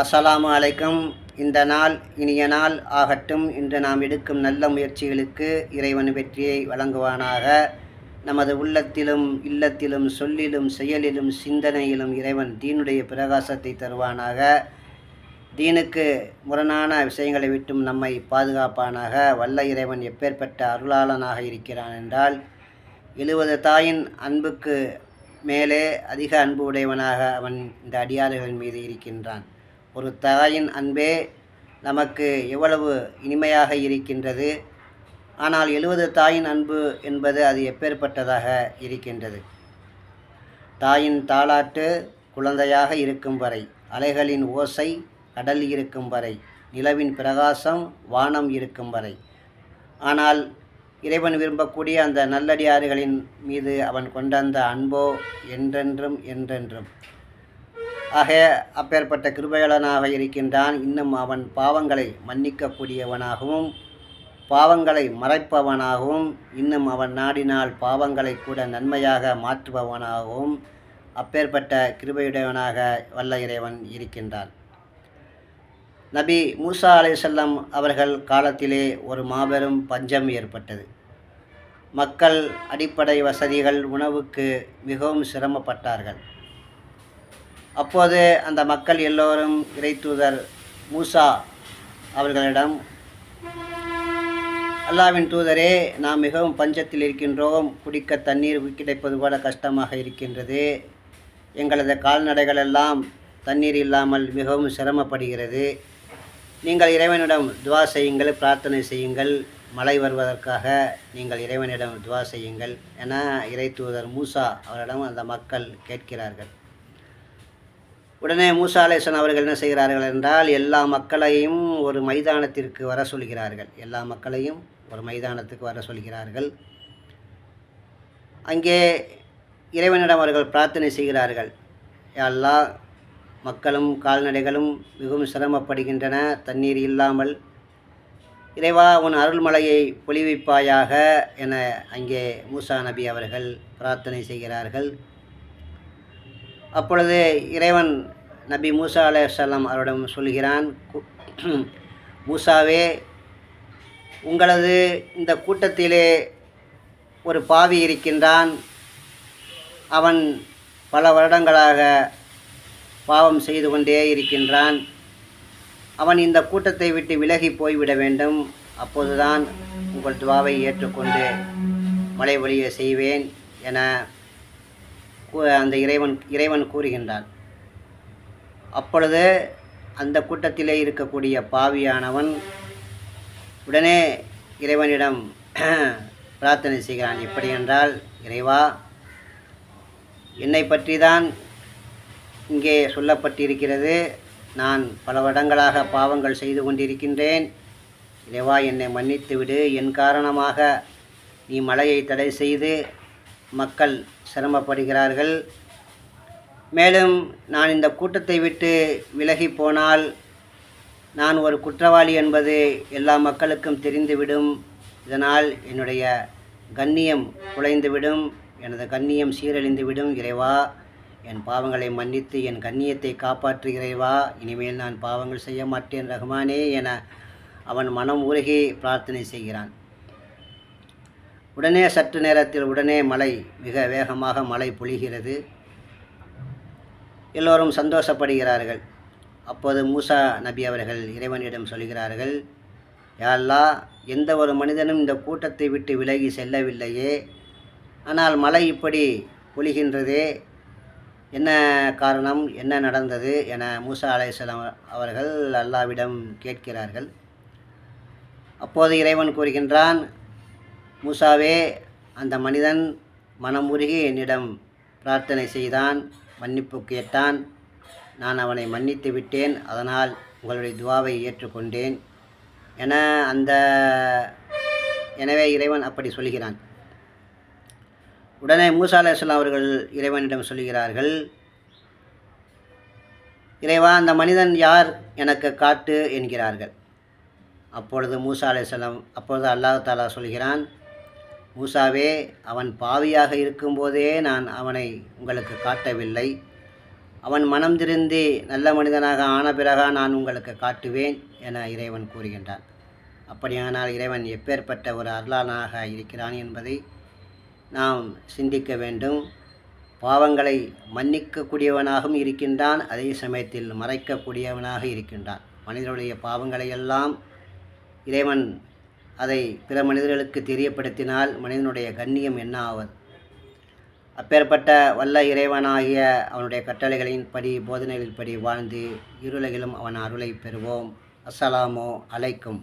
அஸ்ஸலாமு அலைக்கும். இந்த நாள் இனிய நாள் ஆகட்டும். இன்று நாம் எடுக்கும் நல்ல முயற்சிகளுக்கு இறைவன் வெற்றியை வழங்குவானாக. நமது உள்ளத்திலும் இல்லத்திலும் சொல்லிலும் செயலிலும் சிந்தனையிலும் இறைவன் தீனுடைய பிரகாசத்தை தருவானாக. தீனுக்கு முரணான விஷயங்களை விட்டும் நம்மை பாதுகாப்பானாக. வல்ல இறைவன் எப்பேற்பட்ட அருளாளனாக இருக்கிறான் என்றால் எழுபது தாயின் அன்புக்கு மேலே அதிக அன்பு உடையவனாக அவன் இந்த அடியாறுகளின் மீது இருக்கின்றான். ஒரு தாயின் அன்பே நமக்கு எவ்வளவு இனிமையாக இருக்கின்றது. ஆனால் எழுவது தாயின் அன்பு என்பது அது எப்பேற்பட்டதாக இருக்கின்றது. தாயின் தாளாட்டு குழந்தையாக இருக்கும் வரை அலைகளின் ஓசை கடல் இருக்கும் வரை நிலவின் பிரகாசம் வானம் இருக்கும் வரை. ஆனால் இறைவன் விரும்பக்கூடிய அந்த நல்லடியாறுகளின் மீது அவன் கொண்ட அந்த அன்போ என்றென்றும் என்றென்றும். ஆக அப்பேற்பட்ட கிருபையாளனாக இருக்கின்றான். இன்னும் அவன் பாவங்களை மன்னிக்கக்கூடியவனாகவும் பாவங்களை மறைப்பவனாகவும் இன்னும் அவன் நாடினால் பாவங்களை கூட நன்மையாக மாற்றுபவனாகவும் அப்பேற்பட்ட கிருபையுடையவனாக வல்ல இறைவன் இருக்கின்றான். நபி மூசா அலைசல்லம் அவர்கள் காலத்திலே ஒரு மாபெரும் பஞ்சம் ஏற்பட்டது. மக்கள் அடிப்படை வசதிகள் உணவுக்கு மிகவும் சிரமப்பட்டார்கள். அப்போது அந்த மக்கள் எல்லோரும் இறைத்தூதர் மூசா அவர்களிடம் அல்லாவின் தூதரே நாம் மிகவும் பஞ்சத்தில் இருக்கின்றோம் குடிக்க தண்ணீர் கிடைப்பது போல கஷ்டமாக இருக்கின்றது. எங்களது கால்நடைகளெல்லாம் தண்ணீர் இல்லாமல் மிகவும் சிரமப்படுகிறது. நீங்கள் இறைவனிடம் துவா செய்யுங்கள் பிரார்த்தனை செய்யுங்கள் மழை வருவதற்காக நீங்கள் இறைவனிடம் துவா செய்யுங்கள் என இறை தூதர் மூசா அவரிடம் அந்த மக்கள் கேட்கிறார்கள். உடனே மூசா அலேசன் அவர்கள் என்ன செய்கிறார்கள் என்றால் எல்லா மக்களையும் ஒரு மைதானத்திற்கு வர சொல்கிறார்கள். எல்லா மக்களையும் ஒரு மைதானத்துக்கு வர சொல்கிறார்கள். அங்கே இறைவனிடம் அவர்கள் பிரார்த்தனை செய்கிறார்கள். எல்லா மக்களும் கால்நடைகளும் மிகவும் சிரமப்படுகின்றன தண்ணீர் இல்லாமல். இறைவா உன் அருள்மலையை பொழிவிப்பாயாக என அங்கே மூசா நபி அவர்கள் பிரார்த்தனை செய்கிறார்கள். அப்பொழுது இறைவன் நபி மூசா அலையம் அவரிடம் சொல்கிறான் மூசாவே உங்களது இந்த கூட்டத்திலே ஒரு பாவி இருக்கின்றான். அவன் பல வருடங்களாக பாவம் செய்து கொண்டே இருக்கின்றான். அவன் இந்த கூட்டத்தை விட்டு விலகி போய்விட வேண்டும். அப்போதுதான் உங்கள் துவாவை ஏற்றுக்கொண்டு மழை வழிய செய்வேன் என அந்த இறைவன் இறைவன் கூறுகின்றான் அப்பொழுது அந்த கூட்டத்திலே இருக்கக்கூடிய பாவியானவன் உடனே இறைவனிடம் பிரார்த்தனை செய்கிறான். எப்படி என்றால் இறைவா என்னை பற்றி தான் இங்கே சொல்லப்பட்டிருக்கிறது. நான் பல வருடங்களாக பாவங்கள் செய்து கொண்டிருக்கின்றேன். இறைவா என்னை மன்னித்து விடு என் காரணமாக நீ மழையை தடை செய்து மக்கள் சிரமப்படுகிறார்கள். மேலும் நான் இந்த கூட்டத்தை விட்டு விலகி போனால் நான் ஒரு குற்றவாளி என்பது எல்லா மக்களுக்கும் தெரிந்துவிடும். இதனால் என்னுடைய கண்ணியம் குலைந்துவிடும். எனது கண்ணியம் சீரழிந்துவிடும். இறைவா என் பாவங்களை மன்னித்து என் கண்ணியத்தை காப்பாற்றுகிறேவா இனிமேல் நான் பாவங்கள் செய்ய மாட்டேன் ரஹ்மானே என அவன் மனம் உருகி பிரார்த்தனை செய்கிறான். உடனே சற்று நேரத்தில் உடனே மழை மிக வேகமாக மழை பொழிகிறது. எல்லோரும் சந்தோஷப்படுகிறார்கள். அப்போது மூசா நபி அவர்கள் இறைவனிடம் சொல்கிறார்கள் யாழ்லா எந்த ஒரு மனிதனும் இந்த கூட்டத்தை விட்டு விலகி செல்லவில்லையே. ஆனால் மழை இப்படி பொழிகின்றதே. என்ன காரணம்? என்ன நடந்தது? என மூசா அலைசலாம் அவர்கள் அல்லாவிடம் கேட்கிறார்கள். அப்போது இறைவன் கூறுகின்றான் மூசாவே அந்த மனிதன் மனமுருகி என்னிடம் பிரார்த்தனை செய்தான் மன்னிப்பு கேட்டான். நான் அவனை மன்னித்து விட்டேன் அதனால் உங்களுடைய துவாவை ஏற்றுக்கொண்டேன் என அந்த எனவே இறைவன் அப்படி சொல்கிறான். உடனே மூசா அவர்கள் இறைவனிடம் சொல்கிறார்கள் இறைவா அந்த மனிதன் யார் எனக்கு காட்டு என்கிறார்கள். அப்பொழுது மூசா அப்பொழுது அல்லாஹ் தாலா சொல்கிறான் மூசாவே அவன் பாவியாக இருக்கும்போதே நான் அவனை உங்களுக்கு காட்டவில்லை. அவன் மனம் திருந்தி நல்ல மனிதனாக ஆன பிறகா நான் உங்களுக்கு காட்டுவேன் என இறைவன் கூறுகின்றான். அப்படியானால் இறைவன் எப்பேற்பட்ட ஒரு அருளானாக இருக்கிறான் என்பதை நாம் சிந்திக்க வேண்டும். பாவங்களை மன்னிக்கக்கூடியவனாகவும் இருக்கின்றான் அதே சமயத்தில் மறைக்கக்கூடியவனாக இருக்கின்றான். மனிதனுடைய பாவங்களை எல்லாம் இறைவன் அதை பிற மனிதர்களுக்கு தெரியப்படுத்தினால் மனிதனுடைய கண்ணியம் என்ன ஆவது அப்பேற்பட்ட வல்ல இறைவனாகிய அவனுடைய கட்டளைகளின் படி போதனைகளின் படி வாழ்ந்து இருளகிலும் அவன் அருளை பெறுவோம். அஸ்ஸலாமோ அலைக்கும்.